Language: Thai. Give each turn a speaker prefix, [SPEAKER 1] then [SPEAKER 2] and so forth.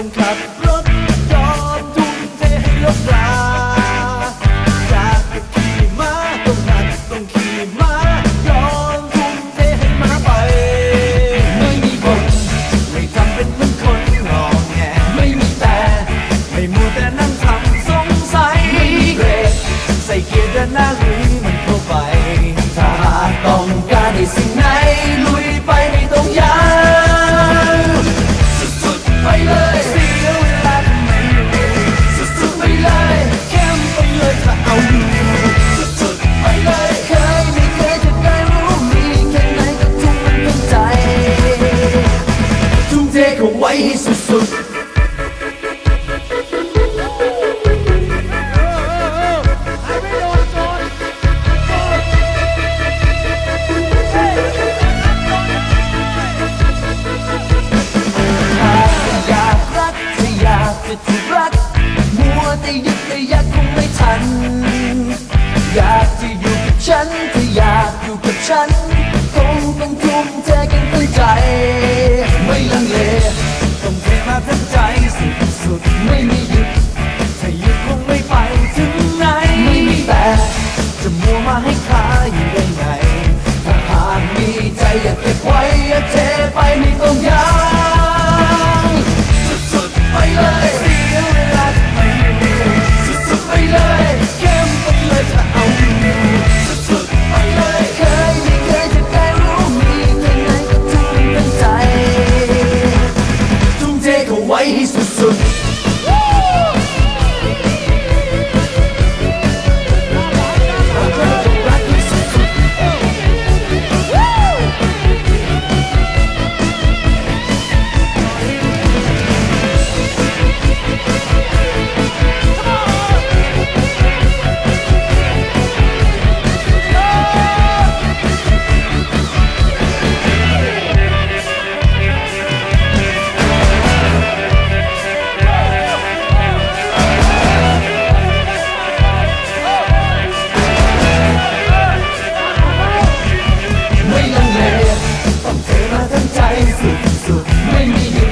[SPEAKER 1] don't clap. ากจะถูกรัก มัวแต่ยึดแต่ยักคงไม่ทัน อยากจะอยู่กับฉันถ้าอยากอยู่กับฉัน คงต้องทุ่มเทกันตั้งใจ ไม่ลังเลต้องเทมาทั้งใจสุดสุดไม่มีหยุด ถ้าหยุดคงไม่ไปถึงไหน ไม่มีแต่จะมัวมาให้คาอยู่ได้ไงถ้าหากมีใจอยากเก็บไว้ Paris, so many